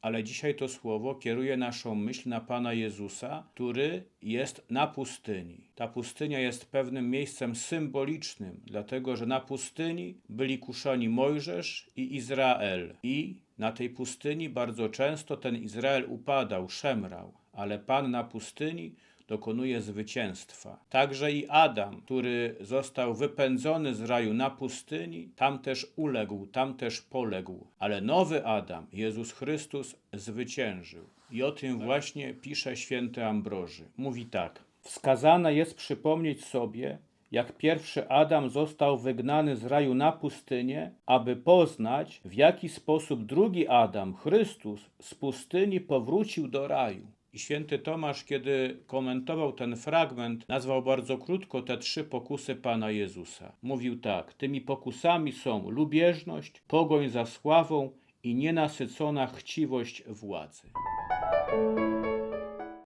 ale dzisiaj to słowo kieruje naszą myśl na Pana Jezusa, który jest na pustyni. Ta pustynia jest pewnym miejscem symbolicznym, dlatego że na pustyni byli kuszeni Mojżesz i Izrael. I na tej pustyni bardzo często ten Izrael upadał, szemrał, ale Pan na pustyni dokonuje zwycięstwa. Także i Adam, który został wypędzony z raju na pustyni, tam też uległ, tam też poległ. Ale nowy Adam, Jezus Chrystus, zwyciężył. I o tym właśnie pisze święty Ambroży. Mówi tak. Wskazane jest przypomnieć sobie, jak pierwszy Adam został wygnany z raju na pustynię, aby poznać, w jaki sposób drugi Adam, Chrystus, z pustyni powrócił do raju. Święty Tomasz, kiedy komentował ten fragment, nazwał bardzo krótko te trzy pokusy Pana Jezusa. Mówił tak: Tymi pokusami są lubieżność, pogoń za sławą i nienasycona chciwość władzy.